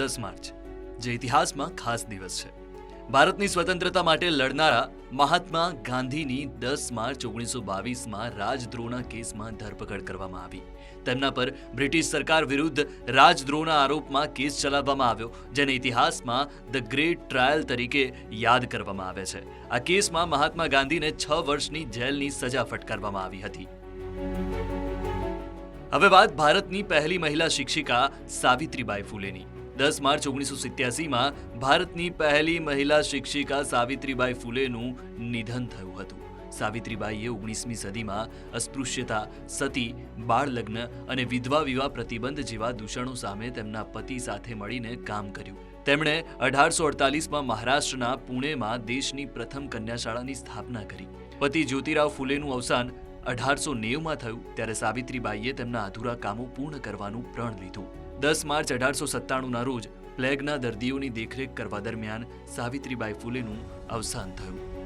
દસ માર્ચ, જે ઇતિહાસમાં ખાસ દિવસ છે. ભારતની સ્વતંત્રતા માટે લડનારા મહાત્મા ગાંધીની દસ માર્ચ ઓગણીસો બાવીસમાં રાજદ્રોહના કેસમાં ધરપકડ કરવામાં આવી. તેમના પર બ્રિટિશ સરકાર વિરુદ્ધ રાજદ્રોહના આરોપમાં કેસ ચલાવવામાં આવ્યો, જેને ઇતિહાસમાં ધ ગ્રેટ ટ્રાયલ તરીકે યાદ કરવામાં આવે છે. આ કેસમાં મહાત્મા ગાંધીને છ વર્ષની જેલની સજા ફટકારવામાં આવી હતી. હવે વાત ભારતની પહેલી મહિલા શિક્ષિકા સાવિત્રીબાઈ ફૂલેની. દસ માર્ચ ઓગણીસો સિત્યાસીમાં ભારતની પહેલી મહિલા શિક્ષિકા સાવિત્રીબાઈ ફૂલેનું નિધન થયું હતું. સાવિત્રીબાઈએ ઓગણીસમી સદીમાં અસ્પૃશ્યતા, સતી બાળ લગ્ન અને વિધવા વિવાહ પ્રતિબંધ જેવા દૂષણો સામે તેમના પતિ સાથે મળીને કામ કર્યું. તેમણે અઢારસો અડતાલીસમાં મહારાષ્ટ્રના પુણેમાં દેશની પ્રથમ કન્યાશાળાની સ્થાપના કરી. પતિ જ્યોતિરાવ ફૂલેનું અવસાન અઢારસો નેવુંમાં થયું, ત્યારે સાવિત્રીબાઈએ તેમના અધૂરા કામો પૂર્ણ કરવાનું પ્રણ લીધું. દસ માર્ચ અઢારસો સત્તાણુંના રોજ પ્લેગના દર્દીઓની દેખરેખ કરવા દરમિયાન સાવિત્રીબાઈ ફૂલેનું અવસાન થયું.